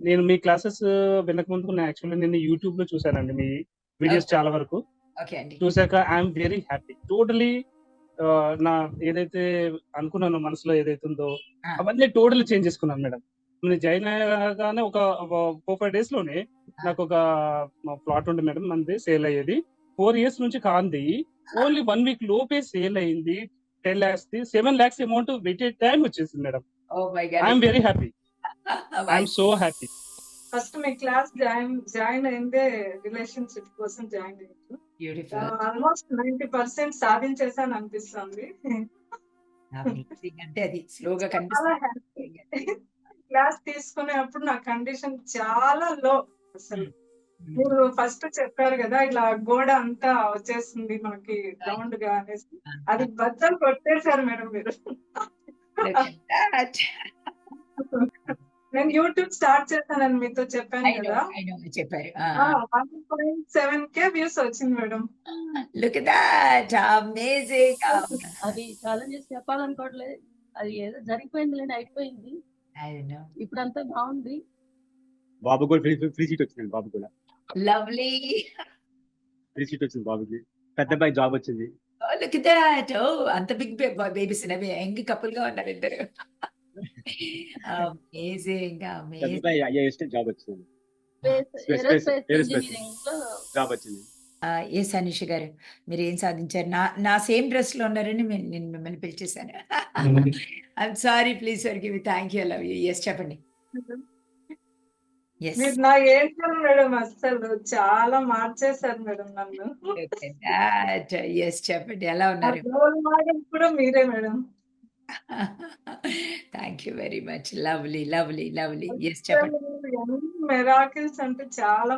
నేను మీ క్లాసెస్ వినక ముందుకు నేను యాక్చువల్లీ నేను యూట్యూబ్లో చూసానండి మీ వీడియోస్. చాలా వరకు. చూసాక ఐఎమ్ వెరీ హ్యాపీ టోటలీ నా ఏదైతే అనుకున్నానో మనసులో ఏదైతే ఉందో. అవన్నీ టోటల్ చేంజ్ చేసుకున్నాను మేడం. నేను జాయిన్ అయ్యగానే ఒక ఫోర్ ఫైవ్ డేస్లోనే నాకు ఒక ప్లాట్ ఉండే మేడం. మనది సేల్ అయ్యేది. ఫోర్ ఇయర్స్ నుంచి కాంది. ఓన్లీ వన్ వీక్ లోపే సేల్ అయింది. Ten lakhs the seven lakhs amount waited time వచ్చేసింది madam. I'm very happy I'm so happy first me class join join అయిందే రిలేషన్షిప్ కోసం జాయిన్ అయ్యాను బ్యూటిఫుల్ ఆల్మోస్ట్ నైన్టీ పర్సెంట్ సాధించేసాను అనిపిస్తుంది. అంటే అది స్లోగా కనిపిస్తుంది. క్లాస్ తీసుకునేటప్పుడు నా కండిషన్ చాలా లో అసలు. మీరు ఫస్ట్ చెప్పారు కదా ఇట్లా గోడ అంతా వచ్చేస్తుంది మనకి రౌండ్గా అనేసి. అది బద్దలు కొట్టేశారు మేడం మీరు. నేను యూట్యూబ్ స్టార్ట్ చేశానని మీతో చెప్పాను కదా. చెప్పారు. One point seven K views వచ్చింది మేడం. లుక్ దాట్ అమేజింగ్ అది ఛాలెంజెస్ చెప్పాలనుకోవట్లేదు. అది ఏదో జరిగిపోయింది లేని అయిపోయింది ఇప్పుడు అంతా బాగుంది. బాబు కూడా ఫ్రీ ఫ్రీ సీట్ వచ్చింది బాబు కూడా. లవ్లీ ఫ్రీ సీట్ వచ్చింది బాబుకి. పెద్ద అబ్బాయి జాబ్ వచ్చింది. లుక్ దాట్ ఓ అంత బిగ్ బేబీస్ యంగ్ కపుల్గా ఉన్నారు ఇద్దరు. అమేజింగ్ జాబ్ వచ్చింది జాబ్ వచ్చింది ఏ సనీష్ గారు. మీరు ఏం సాధించారు? నా నా సేమ్ డ్రెస్లో ఉన్నారని నేను మిమ్మల్ని పిలిచేశాను. I'm sorry please forgive thank you love you yes చెప్పండి. ఎస్ మీరు నా ఏంటో మేడం అసలు చాలా మార్చేశారు మేడం నన్ను. ఎస్ చెప్పండి. ఎలా ఉన్నారు? కూడా మీరే madam. Thank you very much lovely lovely lovely yes చెప్పండి. మెరాకిల్స్ అంటే చాలా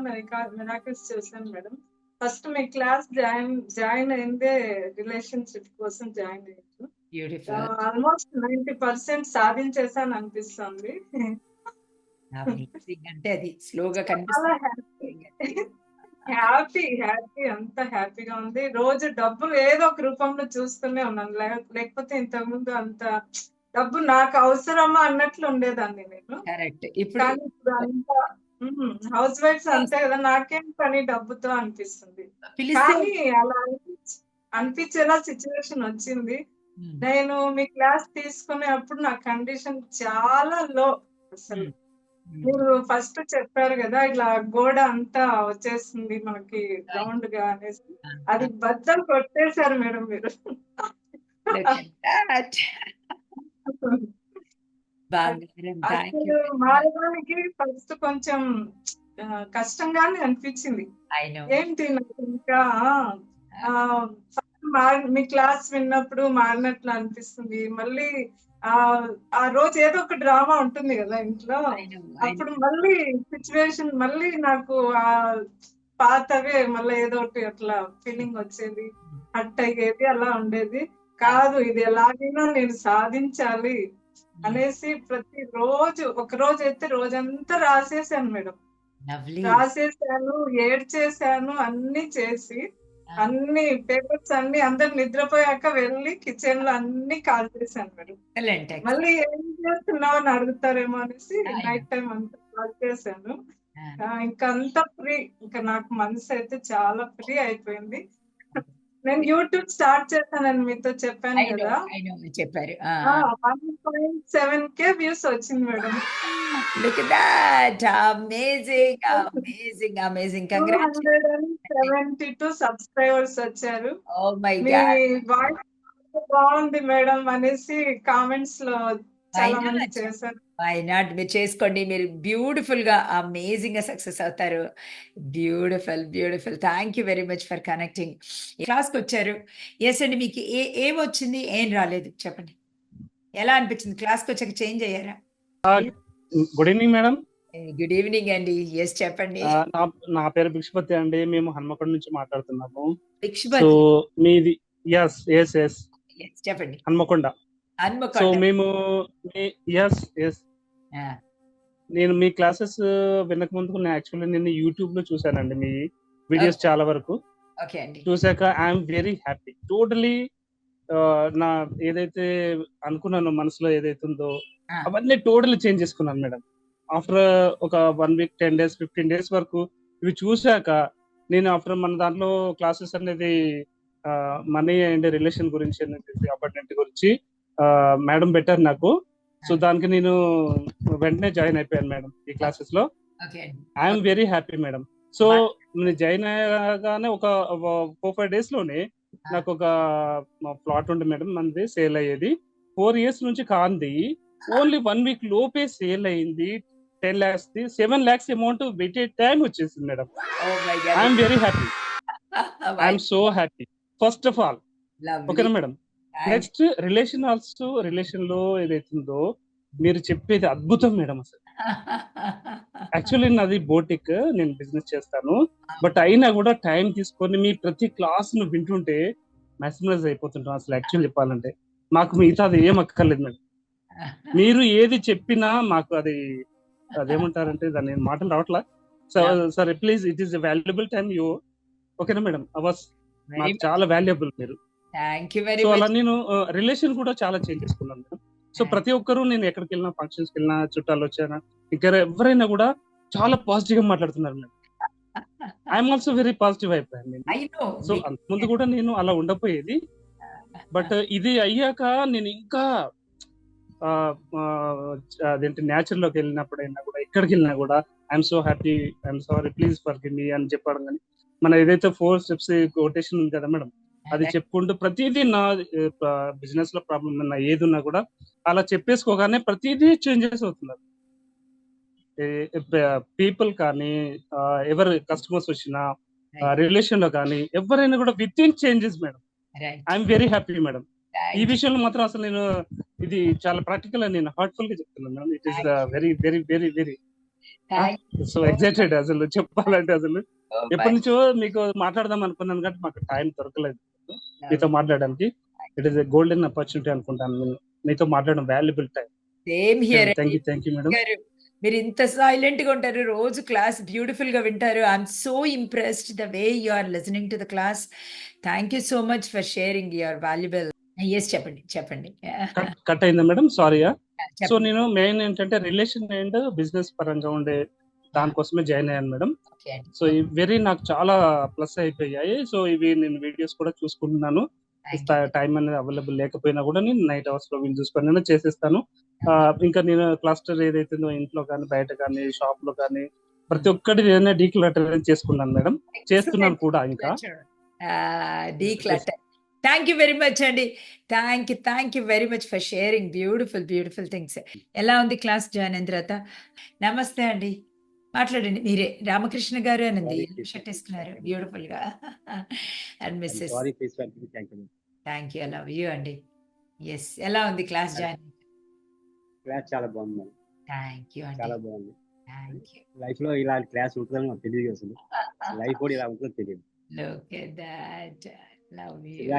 మెరాకిల్స్ చేశాను మేడం. ఫస్ట్ మీ క్లాస్ జాయిన్ జాయిన్ అయిందే రిలేషన్షిప్ కోసం జాయిన్ అయ్యాను బ్యూటిఫుల్ ఆల్మోస్ట్ నైన్టీ పర్సెంట్ సాధించేసాను అనిపిస్తుంది. అంటే అది స్లోగా కనిపిస్తుంది. హ్యాపీ హ్యాపీ అంత హ్యాపీగా ఉంది. రోజు డబ్బులు ఏదో ఒక రూపంలో చూస్తూనే ఉన్నాను. లేకపోతే ఇంతకు ముందు అంత డబ్బు నాకు అవసరమా అన్నట్లు ఉండేదాన్ని నేను. కరెక్ట్. ఇప్పుడు అంత హౌస్ వైఫ్స్ అంతే కదా నాకేం పని డబ్బుతో అనిపిస్తుంది. కానీ అలా అనిపించ- అనిపించేలా సిచ్యువేషన్ వచ్చింది. ఉమ్, నేను మీ క్లాస్ తీసుకునేటప్పుడు నా కండిషన్ చాలా లో అసలు. ఉమ్, మీరు ఫస్ట్ చెప్పారు కదా ఇట్లా గోడ అంతా వచ్చేస్తుంది మనకి రౌండ్గా అనేసి. అది బద్దలు కొట్టేశారు మేడం మీరు. మారడానికి ఫస్ట్ కొంచెం కష్టంగానే అనిపించింది. ఏంటి నాకు ఇంకా మార్- మీ క్లాస్ విన్నప్పుడు మారినట్లు అనిపిస్తుంది. మళ్ళీ ఆ రోజు ఏదో ఒక డ్రామా ఉంటుంది కదా ఇంట్లో. అప్పుడు మళ్ళీ సిచ్యువేషన్ మళ్ళీ నాకు ఆ పాతవే మళ్ళీ ఏదో ఒకటి అట్లా ఫీలింగ్ వచ్చేది. హట్ అయ్యేది అలా ఉండేది. కాదు ఇది ఎలాగైనా నేను సాధించాలి అనేసి ప్రతి రోజు ఒక రోజు అయితే రోజంతా రాసేసాను మేడం. రాసేసాను ఏడ్చేసాను అన్ని చేసి అన్ని పేపర్స్ అన్ని అందరు నిద్రపోయాక వెళ్ళి కిచెన్లో అన్ని కాల్ చేశాను మేడం. మళ్ళీ ఏం చేస్తున్నావు అని అడుగుతారేమో అనేసి. నైట్ టైం అంతా కాల్ చేశాను. ఇంకా అంతా ఫ్రీ ఇంకా నాకు మనసు అయితే చాలా ఫ్రీ అయిపోయింది. నేను యూట్యూబ్ స్టార్ట్ చేశానని మీతో చెప్పాను కదా. చెప్పారు. One point seven K views వచ్చింది madam. Look that amazing amazing amazing and seventy two subscribers వచ్చారు. ఓ మై మీ గాడ్ వాయిస్ బాగుంది మేడం అనేసి కామెంట్స్లో చాలా మంది? చేశారు. వై నాట్ మీరు చేసుకోండి. మీరు బ్యూటిఫుల్గా అమేజింగ్గా సక్సెస్ అవుతారు. Beautiful beautiful. Thank you very much for connecting క్లాస్కి వచ్చారు. ఎస్ అండి మీకు ఏ ఏం వచ్చింది ఏం రాలేదు. చెప్పండి. ఎలా అనిపించింది? క్లాస్కి వచ్చాక చేంజ్ అయ్యారా? Good evening madam. Good evening అండి. ఎస్ చెప్పండి. నా పేరు భిక్షపతి అండి. మేము హన్మకొండ నుంచి మాట్లాడుతున్నాము. సో మీది ఎస్ ఎస్ ఎస్ చెప్పండి. హన్మకొండ. సో మేము ఎస్ ఎస్ నేను మీ క్లాసెస్ వినక ముందుకు నేను యాక్చువల్లీ నేను యూట్యూబ్లో చూసానండి మీ వీడియోస్ చాలా వరకు. చూసాక ఐఎమ్ వెరీ హ్యాపీ. టోటలీ నా ఏదైతే అనుకున్నానో మనసులో ఏదైతే ఉందో. అవన్నీ టోటల్ చేంజ్ చేసుకున్నాను మేడం. ఆఫ్టర్ ఒక one week ten days fifteen days వరకు ఇవి చూశాక నేను ఆఫ్టర్ మన దాంట్లో క్లాసెస్ అనేది మనీ అండ్ రిలేషన్ గురించి అపార్ట్మెంట్ గురించి మేడం పెట్టారు నాకు. సో దానికి నేను వెంటనే జాయిన్ అయిపోయాను మేడం ఈ క్లాసెస్లో. I'm very happy madam. So నేను జాయిన్ అయ్యగానే ఒక ఫోర్ ఫైవ్ డేస్లోనే నాకు ఒక ప్లాట్ ఉండే మేడం మనది సేల్ అయ్యేది. ఫోర్ ఇయర్స్ నుంచి కాంది. ఓన్లీ వన్ వీక్ లోపే సేల్ అయింది. Ten lakhs the seven lakhs amount waited time వచ్చేసింది madam. I'm very happy I'm so happy first of all ఓకేనా మేడం? నెక్స్ట్ రిలేషన్ ఆల్సో రిలేషన్లో ఏదైతుందో మీరు చెప్పేది అద్భుతం మేడం అసలు. యాక్చువల్లీ నాది బోటిక్ నేను బిజినెస్ చేస్తాను. బట్ అయినా కూడా టైం తీసుకొని మీ ప్రతి క్లాస్ను వింటుంటే మెస్మరైజ్ అయిపోతుంటాం అసలు యాక్చువల్ చెప్పాలంటే. మాకు మిగతా అది ఏం అక్కర్లేదు మేడం. మీరు ఏది చెప్పినా మాకు అది అదేమంటారంటే దాని మాటలు రావట్లా. సో సరే please it is valuable time you ఓకేనా మేడం? అవర్స్ నాకు చాలా వాల్యుబుల్ మీరు. థ్యాంక్ యూ వెరీ అలా మచ్ నేను రిలేషన్ కూడా చాలా చేంజ్ చేసుకున్నాను మేడం. సో ప్రతి ఒక్కరు నేను ఎక్కడికి వెళ్ళినా ఫంక్షన్స్ వెళ్ళినా చుట్టాలు వచ్చానా ఇంకా ఎవరైనా కూడా చాలా పాజిటివ్గా మాట్లాడుతున్నారు madam. I'm also very positive అయిపోయాను సో ముందు కూడా నేను అలా ఉండపోయేది. బట్ ఇది అయ్యాక నేను ఇంకా అదేంటి నేచర్లోకి వెళ్ళినప్పుడైనా కూడా ఎక్కడికి వెళ్ళినా కూడా I'm so happy I'm sorry please for me అని చెప్పడం కానీ మన ఏదైతే ఫోర్ స్టెప్స్ కొటేషన్ ఉంది కదా మేడం అది చెప్పుకుంటూ ప్రతిదీ నా బిజినెస్లో ప్రాబ్లం ఉన్నా ఏది ఉన్నా కూడా అలా చెప్పేసుకోగానే ప్రతిదీ చేంజెస్ అవుతున్నారు పీపుల్ కానీ ఎవరు కస్టమర్స్ వచ్చినా రిలేషన్లో కానీ ఎవరైనా కూడా with in changes madam. I'm very happy madam. ఈ విషయంలో మాత్రం అసలు నేను ఇది చాలా ప్రాక్టికల్ అని నేను హార్ట్ఫుల్గా చెప్తున్నాను madam. It is very very very very so excited అసలు చెప్పాలంటే అసలు. ఎప్పటి నుంచో మీకు మాట్లాడదాం అనుకున్నాను కానీ మాకు టైం దొరకలేదు. మీతో మాట్లాడడానికి. ఇట్ ఈస్ గోల్డెన్ ఆపర్చునిటీ అనుకుంటాను నేను. మీతో మాట్లాడడం valuable time same here thank you thank you madam గారు మీరు ఇంత సైలెంట్గా ఉంటారు రోజు క్లాస్ బ్యూటిఫుల్గా వింటారు. I'm so impressed the way you are listening to the class thank you so much for sharing your valuable yes చెప్పండి చెప్పండి. కట్ అయిందా మేడం సారీయా సో నేను మెయిన్ ఏంటంటే రిలేషన్ అండ్ బిజినెస్ పరంగా ఉండే దానికోసమే జాయిన్ అయ్యాను మేడం సో వెరీ నాకు చాలా ప్లస్ అయిపోయాయి. సో ఇవి నేను వీడియోస్ కూడా చూసుకుంటున్నాను. టైం అనేది అవైలబుల్ లేకపోయినా కూడా నేను నైట్ అవర్స్లో వీలు చూసుకొని నేను చేసేస్తాను. ఇంకా నేను క్లస్టర్ ఏదైతుందో ఇంట్లో కానీ బయట కానీ షాప్లో కానీ ప్రతి ఒక్కటి ఏదైనా డీక్లటర్ చేసుకున్నాను మేడం. చేస్తున్నాను కూడా ఇంకా. Declutter thank you very much అండి. Thank you thank you very much for sharing beautiful beautiful things ఎలా ఉంది క్లాస్ జాయిన్ అయిన తర్వాత నమస్తే అండి. మాట్లాడండి. మీరే రామకృష్ణ గారు అని ఉంది Sorry, షర్ట్ వేసుకున్నారు బ్యూటిఫుల్గా and Mrs thank you love you అండి ఎస్ ఎలా ఉంది క్లాస్ జాయిన్ క్లాస్ చాలా బాగుంది థ్యాంక్ యూ చాలా అండి బాగుంది. థ్యాంక్ యూ లైఫ్లో ఇలాంటి క్లాస్ ఉంటుందని నాకు తెలియదు అసలు. లైఫ్ కూడా ఇలా ఉంటుందో తెలియదు. లుక్ ఎట్ దట్ ఇలా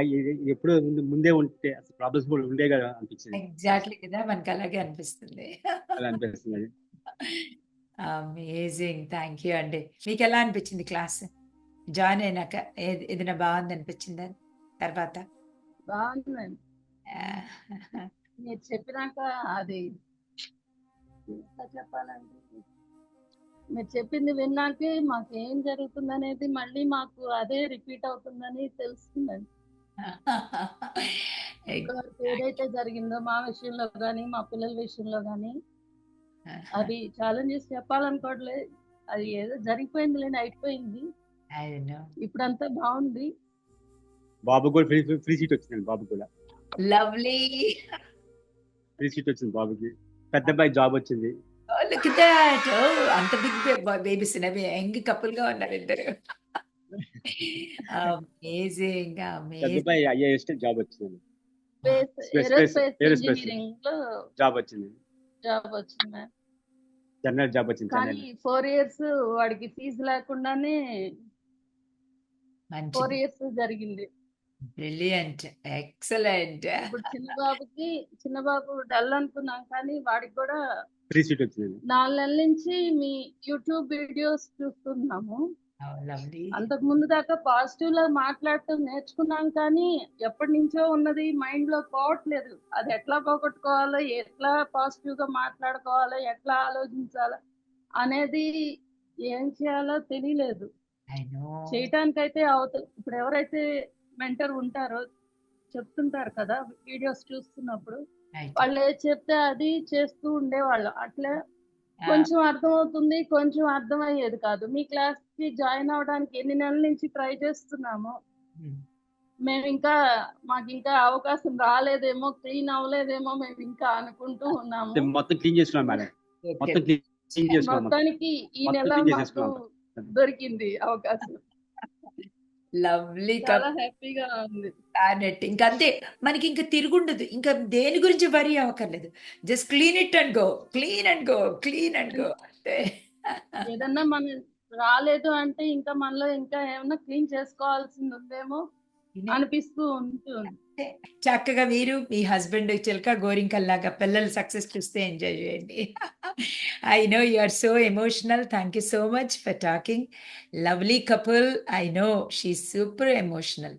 ఎప్పుడు ముందు ముందే ఉంటే అసలు ప్రాబ్లమ్స్ కూడా ఉండే కదా అనిపించింది. ఎగ్జాక్ట్లీ కదా మనకి అలాగే అనిపిస్తుంది. అలా అనిపిస్తుంది. అమేజింగ్ థ్యాంక్ యూ అండి మీకు ఎలా అనిపించింది క్లాస్? జాయిన్ అయినాక ఏది ఏదైనా బాగుంది అనిపించిందా? తర్వాత? బాగుందండి. మీరు చెప్పినాక అది ఎంత చెప్పాలంటే మీరు చెప్పింది విన్నాకే మాకు ఏం జరుగుతుంది అనేది మళ్ళీ మాకు అదే రిపీట్ అవుతుందని తెలుస్తుందండి. ఏదైతే జరిగిందో మా విషయంలో కానీ మా పిల్లల విషయంలో కానీ అది ఛాలెంజెస్ చెప్పాలనుకోవట్లేదు అది ఏదో జరిగిపోయింది లేని అయిపోయింది ఇప్పుడంతా బాగుంది. బాబు కూడా ఫ్రీ ఫ్రీ సీట్ వచ్చింది బాబు కూడా. లవ్లీ ఫ్రీ సీట్ వచ్చింది బాబుకి. పెద్ద అబ్బాయి జాబ్ వచ్చింది. లుక్ దట్ అంత బిగ్ బేబీస్ యంగ్ కపుల్గా ఉన్నారు ఇద్దరు. అమేజింగ్ పెద్ద అమేజింగ్ అబ్బాయి ఐఏఎస్ జాబ్ వచ్చింది ఏరోస్పేస్. ఇంజనీరింగ్లో జాబ్ వచ్చింది. జాబ్ వచ్చింది జనరల్ జాబ్ వచ్చింది కానీ ఫోర్ ఇయర్స్ వాడికి ఫీజు లేకుండానే ఫోర్ ఇయర్స్ జరిగింది. Brilliant excellent. ఇప్పుడు చిన్న బాబుకి చిన్న బాబు డల్ అనుకున్నాం కానీ వాడికి కూడా సీట్ వచ్చింది నాలుగు నెలల నుంచి మీ యూట్యూబ్ వీడియోస్ చూస్తున్నాము. అంతకు ముందు దాకా పాజిటివ్ లా మాట్లాడటం నేర్చుకున్నాం కానీ ఎప్పటి నుంచో ఉన్నది మైండ్లో పోవట్లేదు. అది ఎట్లా పోగొట్టుకోవాలో ఎట్లా పాజిటివ్గా మాట్లాడుకోవాలో ఎట్లా ఆలోచించాలో అనేది ఏం చేయాలో తెలియలేదు. చేయటానికైతే అవత ఇప్పుడు ఎవరైతే మెంటర్ ఉంటారో చెప్తుంటారు కదా వీడియోస్ చూస్తున్నప్పుడు వాళ్ళు ఏది చెప్తే అది చేస్తూ ఉండేవాళ్ళు. అట్లా కొంచెం అర్థమవుతుంది కొంచెం అర్థమయ్యేది కాదు. మీ క్లాస్ కి జాయిన్ అవడానికి ఎన్ని నెలల నుంచి ట్రై చేస్తున్నాము. మేము ఇంకా మాకు ఇంకా అవకాశం రాలేదేమో క్లీన్ అవ్వలేదేమో మేము ఇంకా అనుకుంటూ ఉన్నాము. మొత్తం క్లీన్ చేసుకున్నాం మేడం. మొత్తం క్లీన్. మొత్తానికి ఈ నెల. దొరికింది అవకాశం. లవ్లీ చాలా హ్యాపీగా ఉంది. అన్నట్టు ఇంకా అంతే. మనకి ఇంకా తిరుగుండదు. ఇంకా దేని గురించి worry అవ్వక్కర్లేదు. Just clean it and go. Clean and go. Clean and go. అంతే. ఏదన్నా మన రాలేదు అంటే ఇంకా మనలో ఇంకా ఏమన్నా క్లీన్ చేసుకోవాల్సింది ఉందేమో అనిపిస్తూ ఉంటుంది చక్కగా మీరు మీ హస్బెండ్ చిలక గోరింకల్లాగా పిల్లలు సక్సెస్ చూస్తే ఎంజాయ్ చేయండి. I know you are so emotional thank you so much for talking lovely couple I know she super emotional